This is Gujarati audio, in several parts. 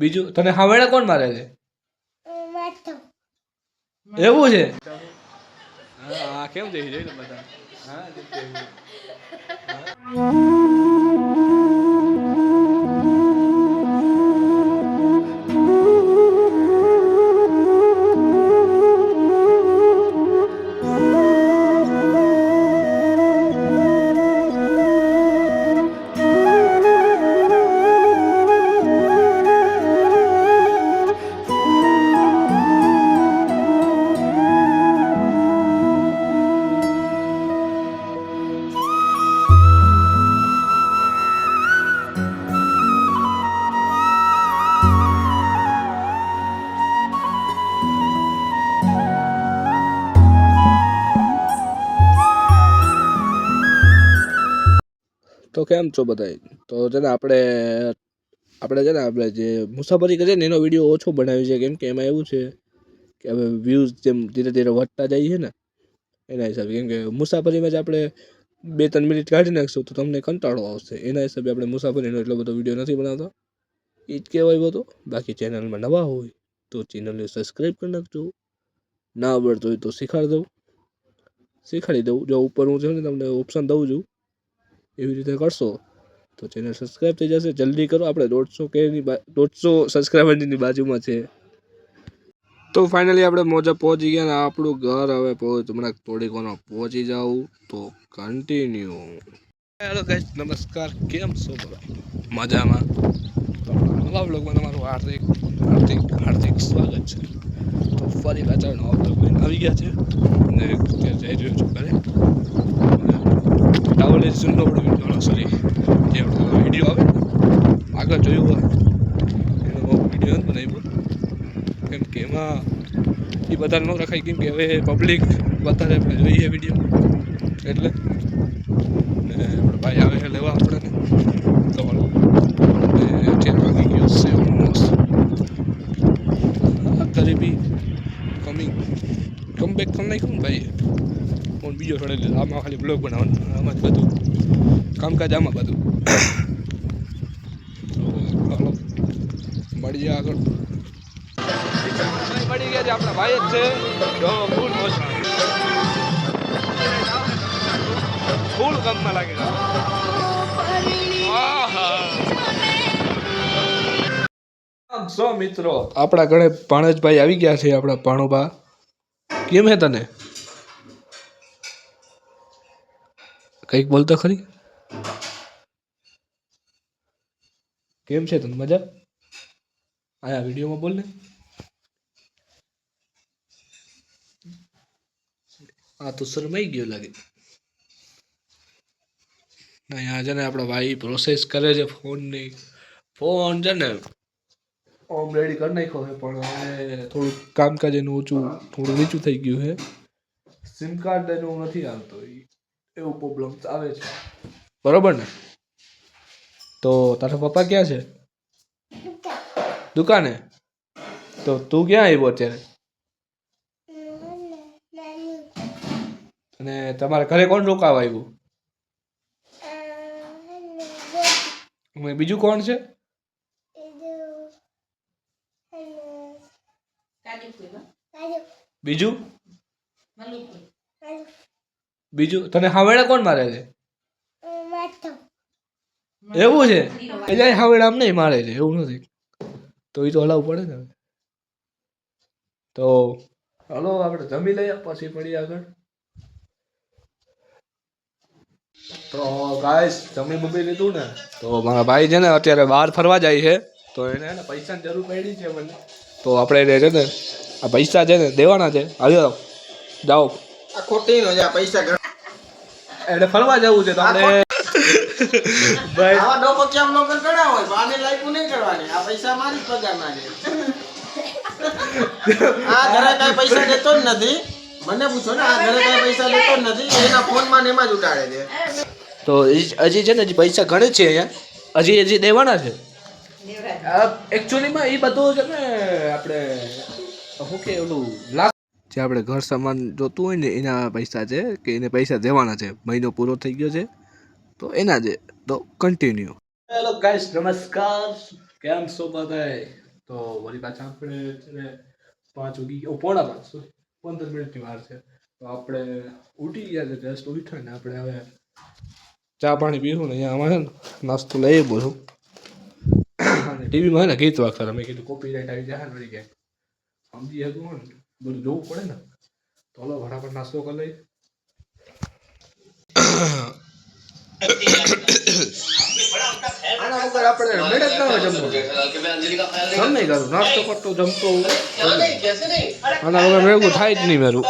બીજું તને હાવેડા કોણ મારે છે? એવું છે? હા કેમ જઈ જઈ બધા? હા કેમ છો બધા તો છે ને આપણે આપણે છે ને આપણે જે મુસાફરી કરીએ ને એનો વીડિયો ઓછો બનાવ્યો છે. કેમ કે એમાં એવું છે કે હવે વ્યૂઝ જેમ ધીરે ધીરે વધતા જાય છે ને, એના હિસાબે. કેમ કે મુસાફરીમાં જ આપણે બે ત્રણ મિનિટ કાઢી નાખશું તો તમને કંટાળો આવશે. એના હિસાબે આપણે મુસાફરીનો એટલો બધો વીડિયો નથી બનાવતા. એ જ કહેવાય બધો બાકી ચેનલમાં નવા હોય તો ચેનલને સબસ્ક્રાઈબ કરી નાખજો. ના આવડતું હોય તો શીખવાડી દઉં. શીખવાડી દઉં. જો ઉપર હું છે ને તમને ઓપ્શન દઉં છું. એવી રીતે કરશો, તો ચેનલ સબસ્ક્રાઈબ થઈ જશે. જલ્દી કરો, આપણે દોઢસો કેની દોઢસો સબસ્ક્રાઈબરની બાજુમાં છે. તો ફાઇનલી આપણે મોજા પહોંચી ગયા ને આપણું ઘર હવે પહોંચ હમણાં થોડીક વાર પહોંચી જાઉં, તો કન્ટિન્યુ હેલો ગાઈસ નમસ્કાર. કેમ છો બધા? મજામાં? તો નવા બ્લોગમાં તમારું હાર્દિક હાર્દિક હાર્દિક સ્વાગત છે. તો ફરી પાછા નવા બ્લોગ આવી ગયા છે. અત્યારે જઈ રહ્યો છું ઘરે. ટાવલ સુંદર આપણો સોરી, જે વીડિયો આવે. આગળ જોયું હોય, એનો બહુ વીડિયો નથી બનાવ્યો. કેમ કે એમાં એ બધા ન રખાય, કેમ કે હવે પબ્લિક વધારે આપણે જોઈએ વીડિયો. એટલે, ને આપણે ભાઈ આવે લેવા આપણને. તો વાગી ગયો છે ઓલમોસ્ટ ઘરે બી કમિંગ કમ બેક કરી નાખ્યું ભાઈ ફોન બીજો છોડે એટલે આમાં ખાલી બ્લોગ બનાવવાનો આમાં જ બધું કામકાજ આમાં બધું. તો ગયા મળીએ આગળ. મળી ગયા છે આપણા ભાઈ જ છે. જો ફૂલ ફૂલ કામમાં લાગે સો મિત્રો. આપણા ઘરે ભાણેજભાઈ આવી ગયા છે આપણા ભાણુભા કેમ હે તને? કંઈક બોલતો ખરી? કેમ છે તને મજા? આયા વિડીયોમાં બોલ ને. આ તો શરમાઈ ગયો લાગે. અહીંયા છે ને આપણા ભાઈ પ્રોસેસ કરે છે ફોનની. ફોન છે ને ઓમ રેડી કરી નાખ્યો છે, પણ હવે થોડું કામકાજ એનું ઓછું, થોડું નીચું થઈ ગયું છે. સિમ કાર્ડ એનું નથી આવતો ઈ. એવું પ્રોબ્લેમ આવે છે. બરોબર ને? તો તારા પપ્પા ક્યાં છે? દુકાને? તો તું ક્યાં આવ્યો અત્યારે? અને તમારા ઘરે કોણ રોકાવા આવ્યું? બીજું કોણ છે? બીજું? બીજું, તને હાવેડા કોણ મારે છે? એવું છે? એટલે હાવેડા નહીં મારે છે, એવું નથી. તો એ તો હલાવવું પડે ને તો હલો, આપણે જમી લઈએ, પછી પડી આગળ. તો ગાઈસ જમી બમી લીધું ને, તો મારા ભાઈ છે ને અત્યારે બહાર ફરવા જાય છે, તો એને ને પૈસાની જરૂર પડી છે મને. તો આપણે એને છે ને, આ પૈસા છે ને દેવાના છે. આવ્યો જાઓ. આ ખોટી નો પૈસા એને ફરવા જવું છે તમને ભાઈ આવા ડોકો કેમ નો ઘણા હોય પણ આને લાયકું નહીં કરવાની. આ પૈસા મારી પગારના છે આ ઘરે કઈ પૈસા દેતો જ નથી. મને પૂછો ને આ ઘરે કઈ પૈસા લેતો જ નથી એના ફોનમાં ને એમાં જ ઉડાડે છે. તો હજી છે ને હજી પૈસા ઘણે છે અહીંયા? હજી હજી દેવાના છે? એકચ્યુઅલીમાં એ બધું છે ને આપણે શું કે ઓલું જે આપણે ઘર સામાન જોતું હોય ને, એના પૈસા છે કે એને પૈસા દેવાના છે, મહિનો પૂરો થઈ ગયો છે, તો એના છે, તો કન્ટિન્યુ હેલો ગાઈસ નમસ્કાર. કેમ છો બધાય? તો વળી પાછા આપણે છે ને પાંચ વાગી ગયો. પોણા પાંચ પંદર મિનિટની વાર છે. તો આપણે ઉઠી ગયા છે જસ્ટ ઉઠ્યા ને આપણે હવે ચા પાણી પીવું ને, અહીંયા અમારે નાસ્તો લઈ બોલું અને ટીવીમાં છે ને ગીત વાગતા મેં કીધું કોપી રાઈટ આવી જાય ને વળી ક્યાંક. સમજી હતું ને? બધું જોવું પડે ને તો હલો ફટાફટ નાસ્તો કરી લઈએ. આના વગર આપણે મેળ જ ના હોય જમવું કરું નાસ્તો કરતો જમતો આના વગર મેળવું થાય જ નહીં મેરું.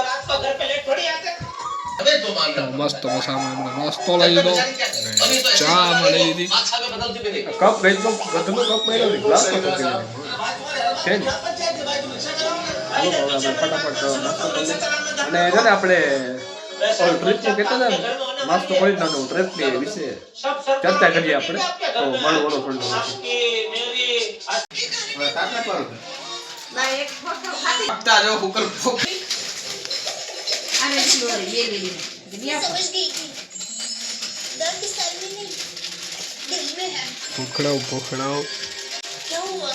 મસ્ત મસામાં એમને નાસ્તો લઈ લો. ચા માં લઈ લીધી. કપ લઈ લીધો ગધનો કપ લઈ ગ્લાસ કપ છે ને હાલો તો હવે આપણે ફટાફટ નાસ્તો કરી લઈએ. અને છે ને આપણે ટ્રીપનું કહેતા હતા ને નાસ્તો કરી નાનો ટ્રીપની વિશે ચર્ચા કરીએ આપણે તો મારું બોલો થોડું હવે તાકાત વાળું. ના એક ફોટો ખાતી આપતા જાઓ કુકર ફૂક. આને સ્લોરી બે લીધી દુનિયા समझ गई कि दर्द सर में नहीं दिल में है ભૂખડાઓ ભૂખડાઓ क्या हुआ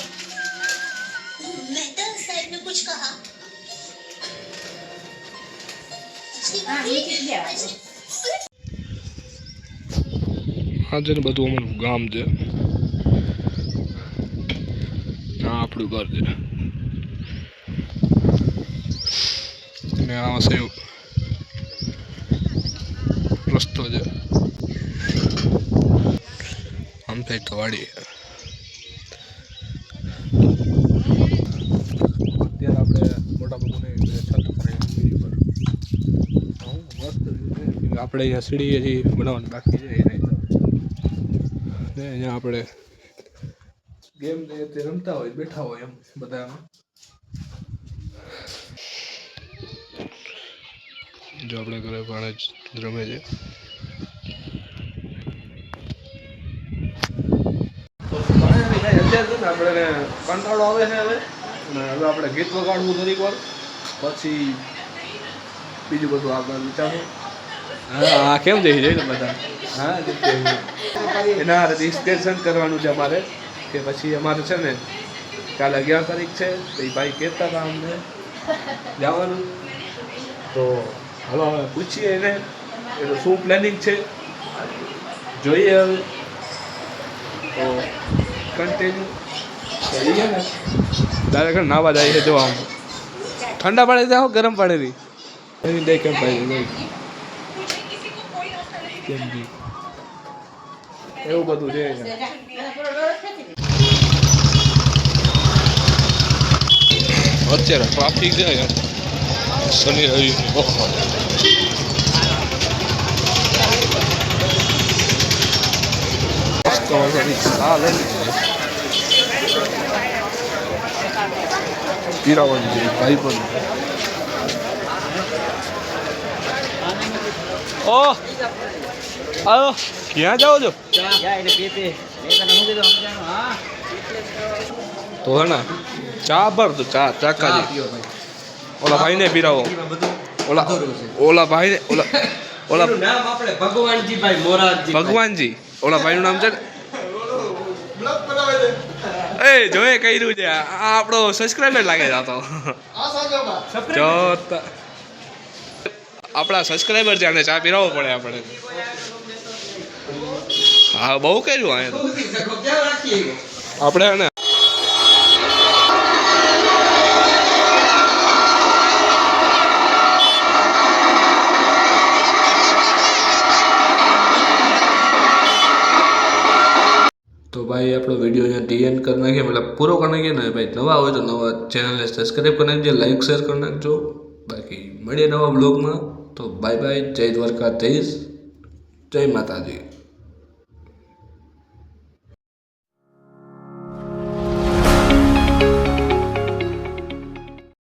मैं तो साइड में कुछ कहा હા નીચે જ લેવા આ છે ને બધું અમારું ગામ છે આ આપણું ઘર છે ને આ છે રસ્તો છે આમ થાય તો વાડી આપણે અહીંયા સીડી હજી બનાવવાની બાકી છે ને અહીંયા આપણે ગેમ તે રમતા હોય, બેઠા હોય એમ બધામાં. જો આપણે ઘરે પણ જ રમે છે. આપણે કંટાળો આવે છે હવે. અને હવે આપણે ગીત વગાડવું થોડીક વાર પછી બીજું બધું આગળ વિચારવું. હા કેમ જઈ જઈ બધા? હા એના રજીસ્ટ્રેશન કરવાનું છે અમારે, કે પછી અમારે છે ને, કાલે અગિયાર તારીખ છે, તો એ ભાઈ કહેતા હતા અમને, જવાનું. તો હલો, હવે પૂછીએ એને એનું શું પ્લાનિંગ છે? જોઈએ હવે. તો કન્ટિન્યુ કરીએ ને ડાયરેક્ટ નાવા જાય છે, જો આમ. ઠંડા પાણી જાઓ ગરમ પાણીથી. દે કેમ પાણી કેમ જી એવું બધું છે અત્યારે ટ્રાફિક છે યાર. શનિ, રવિ. ઓહ. પીરાવાની છે ભાઈ પણ. ઓ આવો. ક્યાં જાઓ છો? તો હે ને ચા ભર તો ચા ચાકાજી ઓલા ભાઈને પીરાવો. ઓલા ઓલા ભાઈને ઓલા ઓલા નામ આપણે ભગવાનજી ભાઈ મોરારજી ભગવાનજી. ઓલા ભાઈનું નામ છે ને? એ જોએ કર્યું છે. આ આપણો સબસ્ક્રાઇબર લાગે જાતો. જો આપણા સબસ્ક્રાઇબર છે આને ચા પીરાવવો પડે આપણે. હા, બહુ કર્યું રાખીએ આપણે આને તો ભાઈ, આપણો વીડિયો અહીંયા એન્ડ કરી નાખીએ, મતલબ પૂરો કરી નાખીએ ને ભાઈ, નવા હોય તો નવા ચેનલને સબસ્ક્રાઈબ કરી નાખજો લાઈક શેર કરી નાખજો. બાકી મળીએ નવા બ્લોગમાં તો બાય બાય જય દ્વારકાધીશ, જય માતાજી.